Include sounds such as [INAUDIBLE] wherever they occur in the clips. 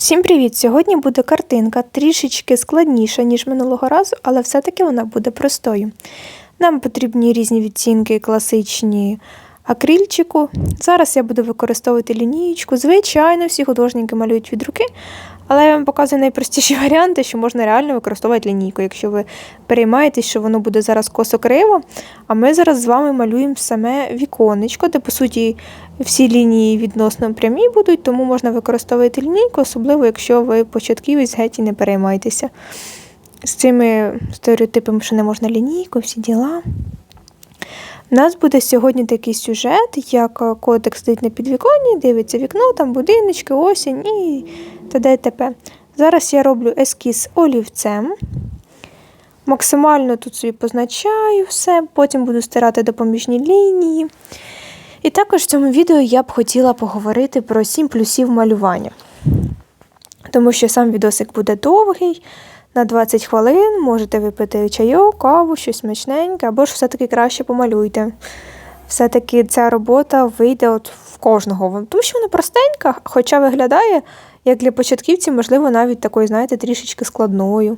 Всім привіт! Сьогодні буде картинка трішечки складніша, ніж минулого разу, але все-таки вона буде простою. Нам потрібні різні відцінки класичні акрильчику. Зараз я буду використовувати лінієчку. Звичайно, всі художники малюють від руки, але я вам показую найпростіші [LAUGHS] варіанти, що можна реально використовувати лінійку, якщо ви переймаєтесь, що воно буде зараз косо-криво. А ми зараз з вами малюємо саме віконечко, де, по суті, всі лінії відносно прямі будуть, тому можна використовувати лінійку, особливо якщо ви початківець геть і не переймайтеся. З цими стереотипами, що не можна лінійку, всі діла. У нас буде сьогодні такий сюжет, як котик сидить на підвіконні, дивиться вікно, там будиночки, осінь і т.д. і т.п. Зараз я роблю ескіз олівцем. Максимально тут собі позначаю все, потім буду стирати допоміжні лінії. І також в цьому відео я б хотіла поговорити про 7 плюсів малювання. Тому що сам відосик буде довгий, на 20 хвилин можете випити чайок, каву, щось смачненьке, або ж все-таки краще помалюйте. Все-таки ця робота вийде от в кожного. Тому що вона простенька, хоча виглядає, як для початківців, можливо, навіть такою, знаєте, трішечки складною.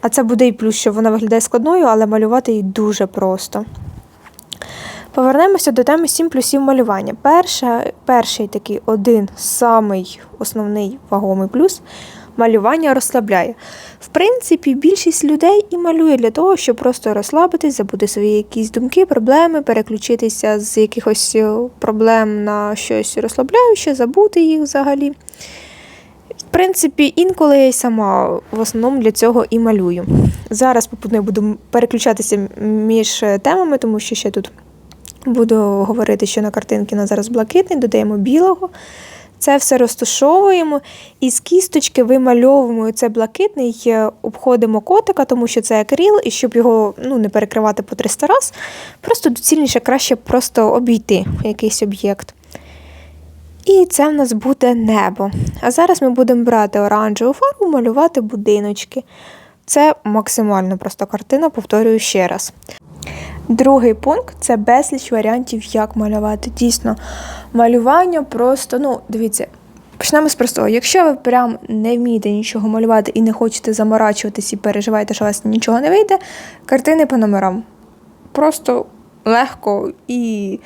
А це буде і плюс, що вона виглядає складною, але малювати її дуже просто. Повернемося до теми 7 плюсів малювання. Перша, перший такий один самий основний вагомий плюс малювання розслабляє. В принципі, більшість людей і малює для того, щоб просто розслабитись, забути свої якісь думки, проблеми, переключитися з якихось проблем на щось розслабляюче, забути їх взагалі. В принципі, інколи я й сама в основному для цього і малюю. Зараз попутно буду переключатися між темами, тому що ще тут буду говорити, що на картинки на зараз блакитний, додаємо білого. Це все розташовуємо і з кісточки вимальовуємо це блакитний, обходимо котика, тому що це акріл, і щоб його ну, не перекривати по 300 раз, просто доцільніше краще просто обійти якийсь об'єкт. І це в нас буде небо. А зараз ми будемо брати оранжеву фарбу, малювати будиночки. Це максимально проста картина, повторюю ще раз. Другий пункт це безліч варіантів, як малювати. Дійсно, малювання просто, ну, дивіться, почнемо з простого. Якщо ви прям не вмієте нічого малювати і не хочете заморачуватись і переживаєте, що у вас нічого не вийде, картини по номерам. Просто легко і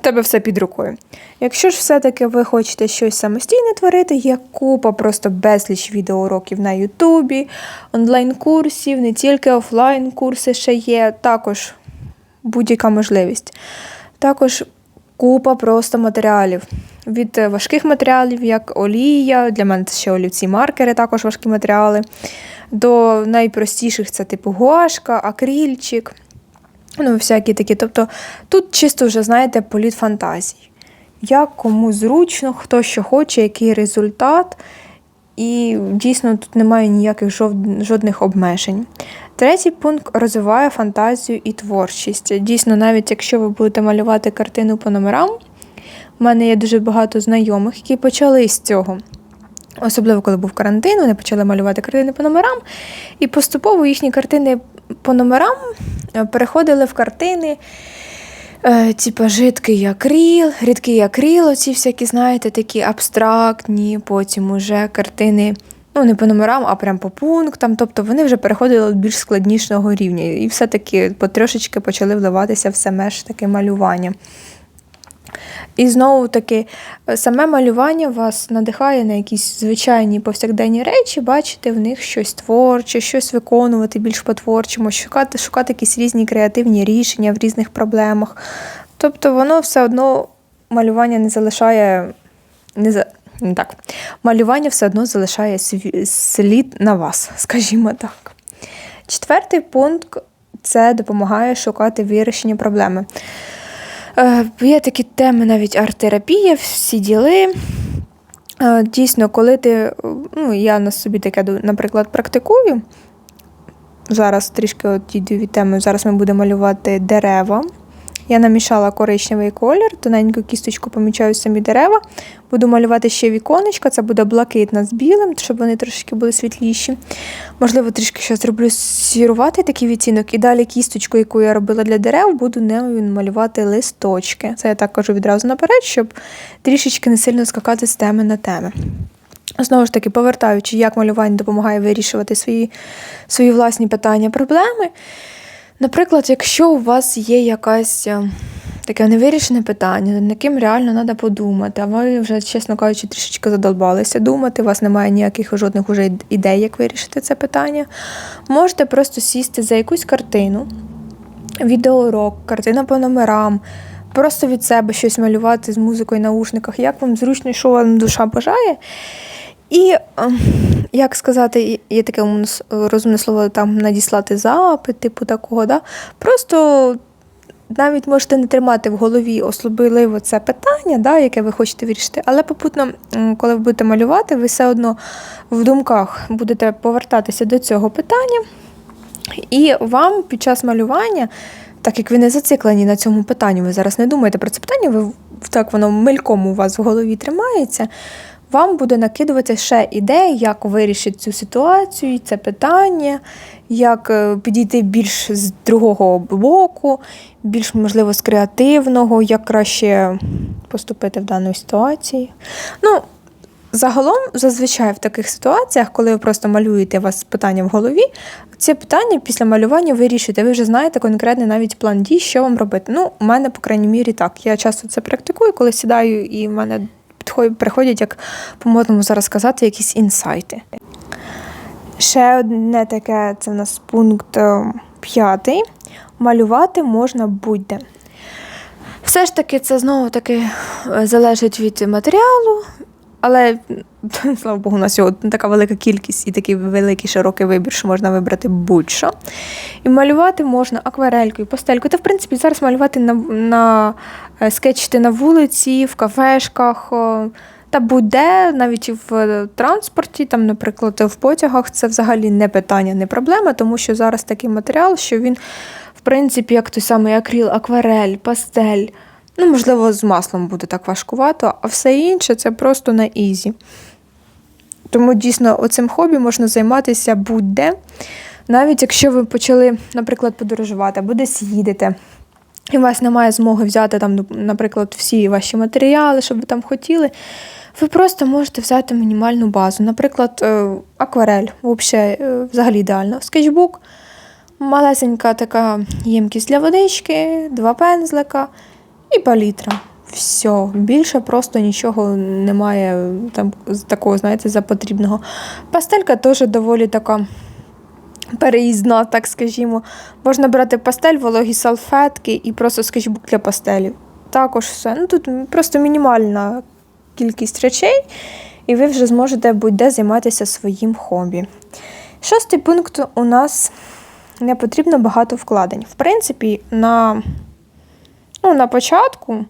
тебе все під рукою. Якщо ж все-таки ви хочете щось самостійне творити, є купа просто безліч відеоуроків на Ютубі, онлайн-курсів, не тільки офлайн-курси ще є, також будь-яка можливість. Також купа просто матеріалів. Від важких матеріалів, як олія, для мене це ще олівці маркери, також важкі матеріали, до найпростіших це типу гуашка, акрильчик. Ну, всякі такі. Тобто тут чисто вже, знаєте, політ фантазії. Як кому зручно, хто що хоче, який результат. І дійсно тут немає ніяких жодних обмежень. Третій пункт розвиває фантазію і творчість. Дійсно, навіть якщо ви будете малювати картину по номерам, у мене є дуже багато знайомих, які почали з цього. Особливо, коли був карантин, вони почали малювати картини по номерам, і поступово їхні картини по номерам переходили в картини. Е, типа жидкий акріл, рідкий акріл, оці всякі, знаєте, такі абстрактні, потім уже картини, ну, не по номерам, а прям по пунктам. Тобто вони вже переходили до більш складнішого рівня. І все-таки потрошечки почали вливатися в саме ж таке малювання. І знову таки, саме малювання вас надихає на якісь звичайні повсякденні речі, бачити в них щось творче, щось виконувати більш по-творчому, шукати, шукати якісь різні креативні рішення в різних проблемах. Тобто воно все одно малювання не залишає. Не за... не так. Малювання все одно залишає слід на вас, [LAUGHS] скажімо так. Четвертий пункт це допомагає шукати вирішення проблеми. Е, є такі теми, навіть арт-терапія, всі діли. Е, дійсно, коли ти, ну, я на собі таке, наприклад, практикую. Зараз трішки от від теми, зараз ми будемо малювати дерева. Я намішала коричневий колір, тоненьку кісточку помічаю самі дерева. Буду малювати ще віконечка, це буде блакитна з білим, щоб вони трошки були світліші. Можливо, трішки ще зроблю сірувати такий відтінок. І далі кісточку, яку я робила для дерев, буду нею малювати листочки. Це я так кажу відразу наперед, щоб трішечки не сильно скакати з теми на теми. Знову ж таки, повертаючи, як малювання допомагає вирішувати свої, свої власні питання, проблеми. Наприклад, якщо у вас є якась е, таке невирішене питання, над яким реально треба подумати, а ви вже, чесно кажучи, трішечки задолбалися думати, у вас немає ніяких жодних уже ідей, як вирішити це питання, можете просто сісти за якусь картину, відеоурок, картина по номерам, просто від себе щось малювати з музикою в наушниках, як вам зручно, що вам душа бажає. І, ем, як сказати, є таке розумне слово там надіслати запит, типу такого, да? просто навіть можете не тримати в голові особливо це питання, да, яке ви хочете вирішити, але попутно, коли ви будете малювати, ви все одно в думках будете повертатися до цього питання, і вам під час малювання, так як ви не зациклені на цьому питанні, ви зараз не думаєте про це питання, ви так воно мельком у вас в голові тримається. Вам буде накидуватися ще ідеї, як вирішити цю ситуацію, це питання, як е, підійти більш з другого боку, більш, можливо, з креативного, як краще поступити в даній ситуації. Ну, Загалом, зазвичай в таких ситуаціях, коли ви просто малюєте вас питання в голові, ці питання після малювання вирішуєте. Ви вже знаєте конкретний навіть план дій, що вам робити. Ну, у мене, по крайній мірі, так. Я часто це практикую, коли сідаю, і в мене приходять, як по-модному зараз сказати, якісь інсайти. Ще одне таке, це в нас пункт е, п'ятий. Малювати можна будь-де. Все ж таки, це знову таки е, залежить від матеріалу, але [LAUGHS] слава Богу, у нас його така велика кількість і такий великий широкий вибір, що можна вибрати будь-що. І малювати можна акварелькою, пастелькою. Та, в принципі, зараз малювати на, на е, скетчити на вулиці, в кафешках. Та будь-де, навіть в е, транспорті, там, наприклад, в потягах, це взагалі не питання, не проблема, тому що зараз такий матеріал, що він, в принципі, як той самий акріл, акварель, пастель. Ну, можливо, з маслом буде так важкувато, а все інше це просто на ізі. Тому дійсно оцим хобі можна займатися будь-де. Навіть якщо ви почали, наприклад, подорожувати або десь їдете, і у вас немає змоги взяти там, ну, наприклад, всі ваші матеріали, що ви там хотіли, ви просто можете взяти мінімальну базу. Наприклад, е, акварель, е, взагалі ідеально. Скетчбук, малесенька така ємкість для водички, два пензлика і палітра. Все, більше просто нічого немає там такого, знаєте, за потрібного. Пастелька теж доволі така переїзна, так скажімо. Можна брати пастель, вологі салфетки і просто скетчбук для пастелі. Також все. Ну тут просто мінімальна кількість речей, і ви вже зможете будь-де займатися своїм хобі. Шостий пункт у нас не потрібно багато вкладень. В принципі, на ну, на початку.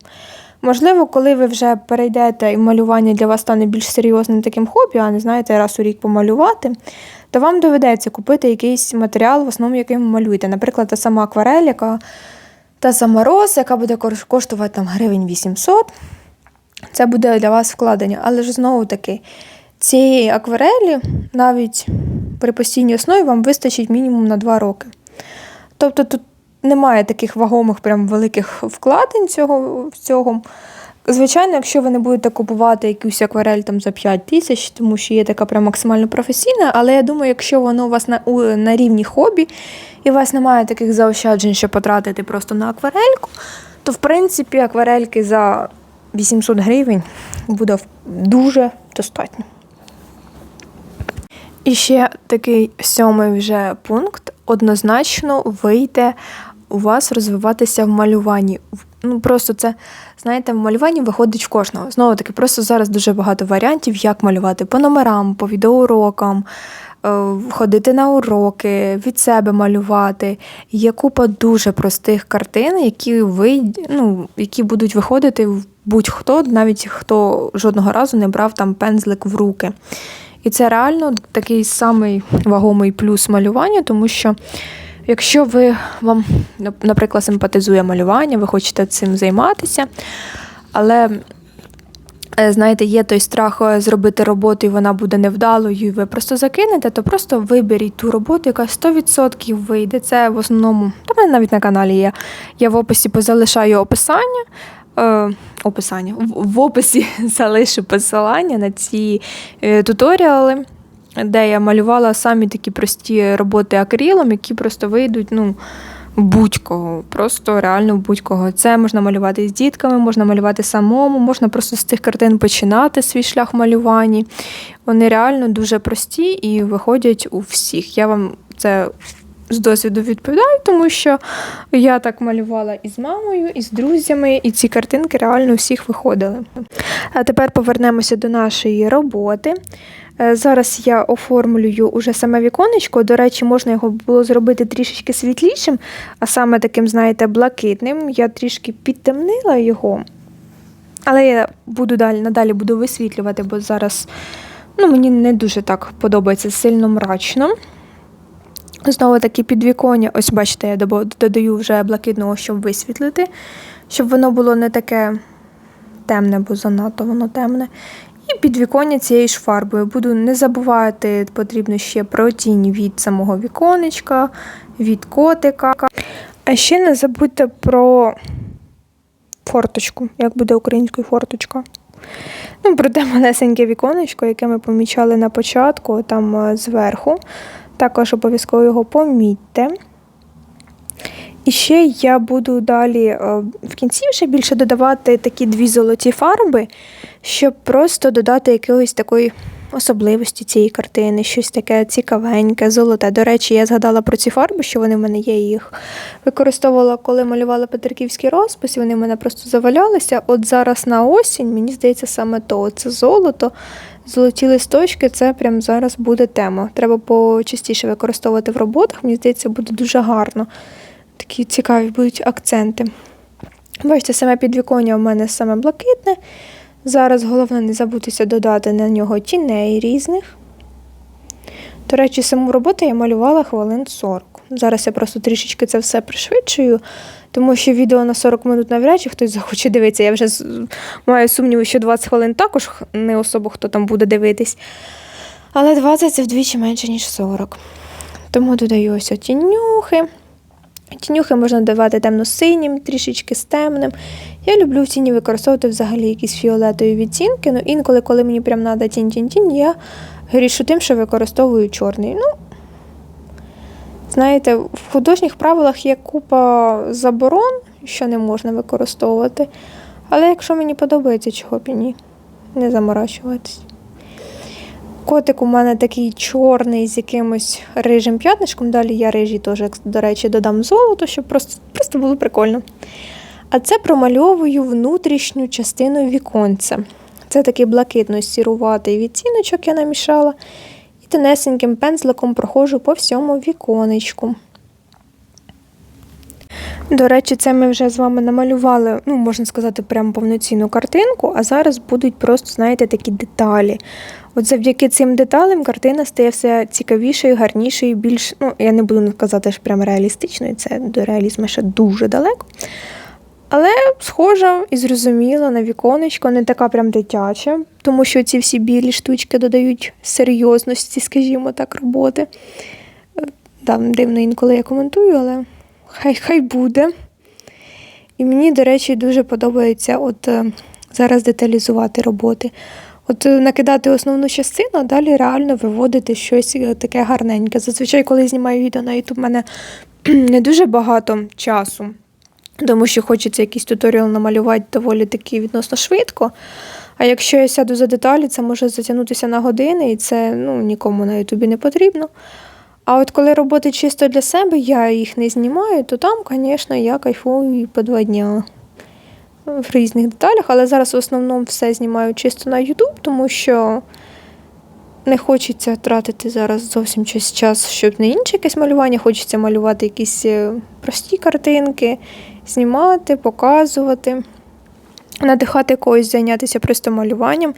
Можливо, коли ви вже перейдете і малювання для вас стане більш серйозним таким хобі, а не знаєте, раз у рік помалювати, то вам доведеться купити якийсь матеріал, в основному яким ви малюєте. Наприклад, та сама акварель, яка та сама роз, яка буде коштувати там гривень 800. Це буде для вас вкладення. Але ж знову таки, цієї акварелі навіть при постійній основі вам вистачить мінімум на 2 роки. Тобто тут немає таких вагомих, прям великих вкладень цього. цього. Звичайно, якщо ви не будете купувати якусь акварель там за 5 тисяч, тому що є така прям максимально професійна, але я думаю, якщо воно у вас на, у, на рівні хобі, і у вас немає таких заощаджень, щоб потратити просто на акварельку, то в принципі акварельки за 800 гривень буде дуже достатньо. І ще такий сьомий вже пункт. Однозначно вийде у вас розвиватися в малюванні. Ну просто це, знаєте, в малюванні виходить в кожного. Знову таки, просто зараз дуже багато варіантів, як малювати по номерам, по відеоурокам, е, ходити на уроки, від себе малювати. Є купа дуже простих картин, які ви, ну, які будуть виходити в будь-хто, навіть хто жодного разу не брав там пензлик в руки. І це реально такий самий вагомий плюс малювання, тому що якщо ви вам, наприклад, симпатизує малювання, ви хочете цим займатися, але е, знаєте, є той страх е, зробити роботу, і вона буде невдалою, і ви просто закинете, то просто виберіть ту роботу, яка 100% вийде. Це в основному, та в мене навіть на каналі є. Я в описі позалишаю описання. Е, описання. В, описі [LAUGHS] залишу посилання на ці туторіали, де я малювала самі такі прості роботи акрилом, які просто вийдуть, ну. Будь-кого, просто реально будь-кого. Це можна малювати з дітками, можна малювати самому, можна просто з цих картин починати свій шлях малювання. Вони реально дуже прості і виходять у всіх. Я вам це з досвіду відповідаю, тому що я так малювала і з мамою, і з друзями, і ці картинки реально у всіх виходили. А тепер повернемося до нашої роботи. Е, Зараз я оформлюю уже саме віконечко. До речі, можна його було зробити трішечки світлішим, а саме таким, знаєте, блакитним. Я трішки підтемнила його. Але я буду далі, надалі буду висвітлювати, бо зараз ну, мені не дуже так подобається сильно мрачно. Знову таки підвіконня, ось бачите, я додаю вже блакитного, щоб висвітлити, щоб воно було не таке темне, бо занадто воно темне. І підвіконня цією ж фарбою. Буду не забувати, потрібно ще про тінь від самого віконечка, від котика. А ще не забудьте про форточку, як буде українською форточка. Ну, про те малесеньке віконечко, яке ми помічали на початку, там е, зверху. Також обов'язково його помітьте. І ще я буду далі е, в кінці вже більше додавати такі дві золоті фарби, щоб просто додати якоїсь такої особливості цієї картини, щось таке цікавеньке, золоте. До речі, я згадала про ці фарби, що вони в мене є. Їх використовувала, коли малювала Петриківський розпис, вони в мене просто завалялися. От зараз на осінь, мені здається, саме то. Це золото. Золоті листочки це прямо зараз буде тема. Треба почастіше використовувати в роботах. Мені здається, буде дуже гарно. Такі цікаві будуть акценти. Бачите, саме підвіконня у мене саме блакитне. Зараз головне не забутися додати на нього тіней різних. До речі, саму роботу я малювала хвилин 40. Зараз я просто трішечки це все пришвидшую, тому що відео на 40 минут навряд чи хтось захоче дивитися. Я вже маю сумніви, що 20 хвилин також не особо хто там буде дивитись. Але 20 це вдвічі менше, ніж 40. Тому додаю ось тінюхи. Тінюхи можна давати темно-синім, трішечки з темним. Я люблю в тіні використовувати взагалі якісь фіолетові відтінки. Ну, інколи, коли мені прям треба тінь-тінь-тінь, я грішу тим, що використовую чорний. Ну, знаєте, в художніх правилах є купа заборон, що не можна використовувати. Але якщо мені подобається, чого б і ні, не заморачуватись. Котик у мене такий чорний з якимось рижим п'ятнишком. Далі я рижі теж, до речі, додам золото, щоб просто, просто було прикольно. А це промальовую внутрішню частину віконця. Це такий блакитно-сіруватий відтіночок я намішала. І тонесеньким пензликом проходжу по всьому віконечку. До речі, це ми вже з вами намалювали, ну, можна сказати, прям повноцінну картинку, а зараз будуть просто, знаєте, такі деталі. От завдяки цим деталям картина стає все цікавішою, гарнішою, більш, ну, я не буду казати, що прям реалістичною, це до реалізму ще дуже далеко. Але схожа і зрозуміла на віконечко, не така прям дитяча, тому що ці всі білі штучки додають серйозності, скажімо так, роботи. Е, Там дивно інколи я коментую, але хай хай буде. І мені, до речі, дуже подобається от е, зараз деталізувати роботи. От е, накидати основну частину, а далі реально виводити щось таке гарненьке. Зазвичай, коли знімаю відео на YouTube, в мене [CLEARS THROAT] не дуже багато часу, тому що хочеться якийсь туторіал намалювати доволі таки відносно швидко. А якщо я сяду за деталі, це може затягнутися на години, і це ну, нікому на Ютубі не потрібно. А от коли роботи чисто для себе, я їх не знімаю, то там, звісно, я кайфую і по два дня в різних деталях, але зараз в основному все знімаю чисто на YouTube, тому що не хочеться тратити зараз зовсім час, щоб на інше якесь малювання. Хочеться малювати якісь е, прості картинки, знімати, показувати, надихати когось зайнятися просто малюванням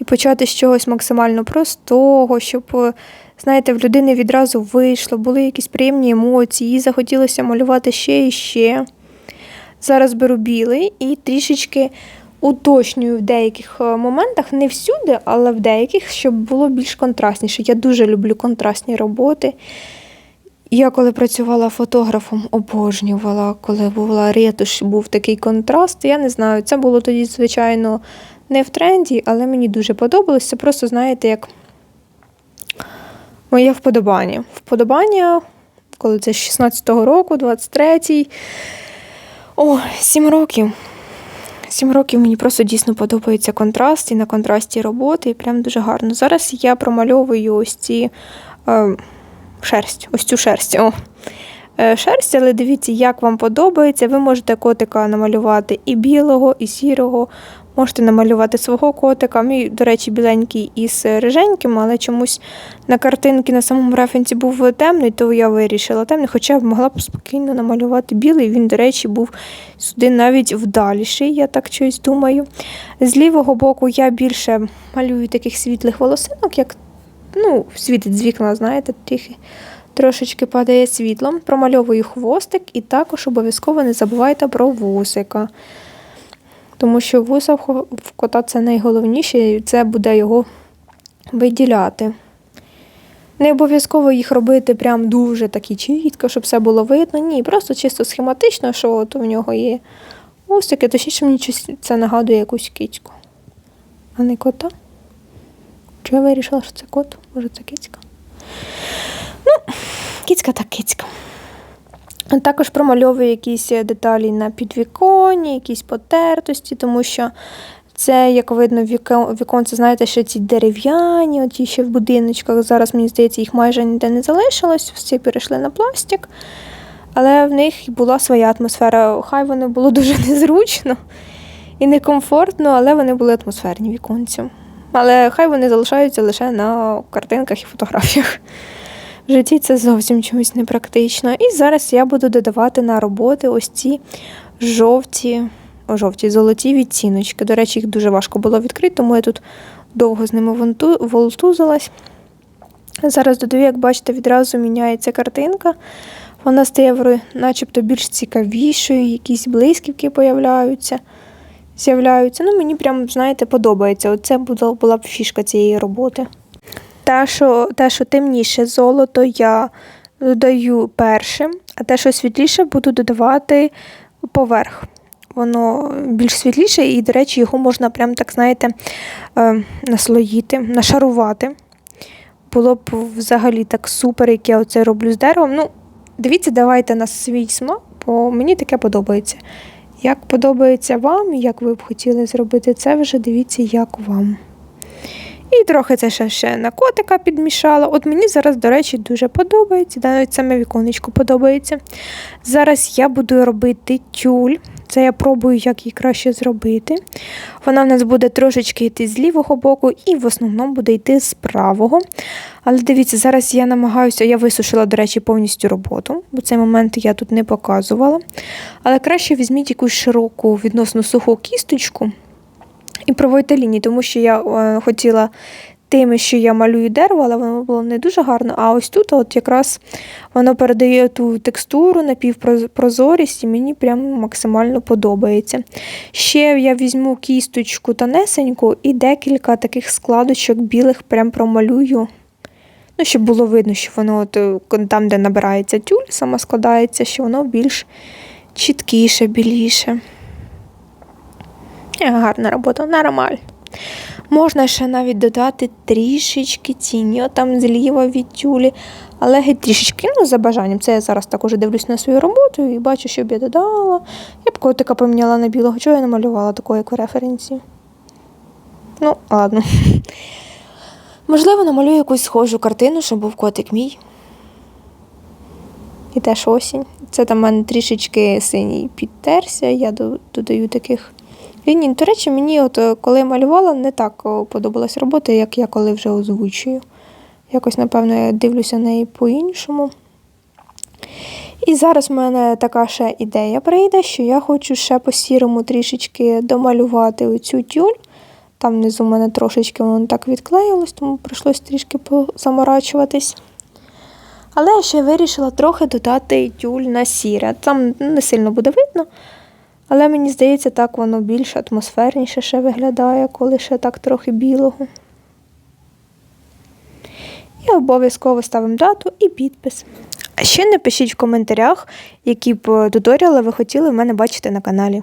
і почати з чогось максимально простого, щоб, знаєте, в людини відразу вийшло, були якісь приємні емоції, їй захотілося малювати ще і ще. Зараз беру білий і трішечки уточнюю в деяких е, моментах, не всюди, але в деяких, щоб було більш контрастніше. Я дуже люблю контрастні роботи. Я коли працювала фотографом, обожнювала, коли була ретуш, був такий контраст. Я не знаю, це було тоді, звичайно, не в тренді, але мені дуже подобалося. Це просто, знаєте, як моє вподобання. Вподобання, коли це з 16-го року, 23-й. О, 7 років. Сім років мені просто дійсно подобається контраст і на контрасті роботи, і прям дуже гарно. Зараз я промальовую ось ці е, шерсть, ось цю шерсть. О. Е, шерсть, але дивіться, як вам подобається. Ви можете котика намалювати і білого, і сірого. Можете намалювати свого котика. Мій, до речі, біленький із риженьким, але чомусь на картинці на самому референсі був темний, то я вирішила темний, хоча б могла б спокійно намалювати білий. Він, до речі, був сюди навіть вдаліший, я так щось думаю. З лівого боку я більше малюю таких світлих волосинок, як ну, світить з вікна, знаєте, трохи. Трошечки падає світлом, промальовую хвостик і також обов'язково не забувайте про вусика. Тому що вуса в кота це найголовніше, і це буде його виділяти. Не обов'язково їх робити прям дуже такі чітко, щоб все було видно. Ні, просто чисто схематично, що от у нього є вусики, точніше мені це нагадує якусь кицьку. А не кота. Чи я вирішила, що це кот? Може, це кицька? Ну, кицька так кицька. Також промальовую якісь деталі на підвіконні, якісь потертості, тому що це, як видно, віко- віконце, знаєте, ще ці дерев'яні, оті ще в будиночках. Зараз, мені здається, їх майже ніде не залишилось, всі перейшли на пластик. Але в них була своя атмосфера. Хай воно було дуже [LAUGHS] незручно і некомфортно, але вони були атмосферні віконці. Але хай вони залишаються лише на картинках і фотографіях. В житті це зовсім чомусь непрактично. І зараз я буду додавати на роботи ось ці жовті, о, жовті золоті відтіночки. До речі, їх дуже важко було відкрити, тому я тут довго з ними волтузилась. Зараз додаю, як бачите, відразу міняється картинка. Вона стає начебто більш цікавішою, якісь блисківки появляються, з'являються. Ну, мені прям, знаєте, подобається. Оце була, б фішка цієї роботи. Те, що, те, що темніше золото, я додаю першим, а те, що світліше, буду додавати поверх. Воно більш світліше, і, до речі, його можна прям так, знаєте, е, наслоїти, нашарувати. Було б взагалі так супер, як я оце роблю з деревом. Ну, дивіться, давайте на свій смак, бо мені таке подобається. Як подобається вам, як ви б хотіли зробити це, вже дивіться, як вам. І трохи це ще, ще на котика підмішала. От мені зараз, до речі, дуже подобається. Навіть саме віконечко подобається. Зараз я буду робити тюль. Це я пробую, як її краще зробити. Вона в нас буде трошечки йти з лівого боку, і в основному буде йти з правого. Але дивіться, зараз я намагаюся, я висушила, до речі, повністю роботу, бо цей момент я тут не показувала. Але краще візьміть якусь широку відносно суху кісточку і проводьте лінії, тому що я е, хотіла тими, що я малюю дерево, але воно було не дуже гарно. А ось тут от якраз воно передає ту текстуру, напівпрозорість, і мені прям максимально подобається. Ще я візьму кісточку тонесеньку і декілька таких складочок білих прям промалюю. Ну, щоб було видно, що воно от, е, там, де набирається тюль, сама складається, що воно більш чіткіше, біліше. Е, Гарна робота, нормаль. Можна ще навіть додати трішечки тіні, там зліва від тюлі, але геть трішечки, ну, за бажанням. Це я зараз також дивлюсь на свою роботу і бачу, що б я додала. Я б котика поміняла на білого, чого я намалювала такого, як у референсі. Ну, ладно. Можливо, намалюю якусь схожу картину, щоб був котик мій. І теж осінь. Це там в мене трішечки синій підтерся, я додаю таких ліній. До речі, мені, от е, коли я малювала, не так о, подобалась робота, як я коли вже озвучую. Якось, напевно, я дивлюся на неї по-іншому. І зараз в мене така ще ідея прийде, що я хочу ще по сірому трішечки домалювати оцю тюль. Там внизу в мене трошечки воно так відклеїлось, тому прийшлось трішки заморачуватись. Але я ще вирішила трохи додати тюль на сіре. Там не сильно буде видно, але мені здається, так воно більш атмосферніше ще виглядає, коли ще так трохи білого. І обов'язково ставимо дату і підпис. А ще напишіть в коментарях, які б туторіали ви хотіли в мене бачити на каналі.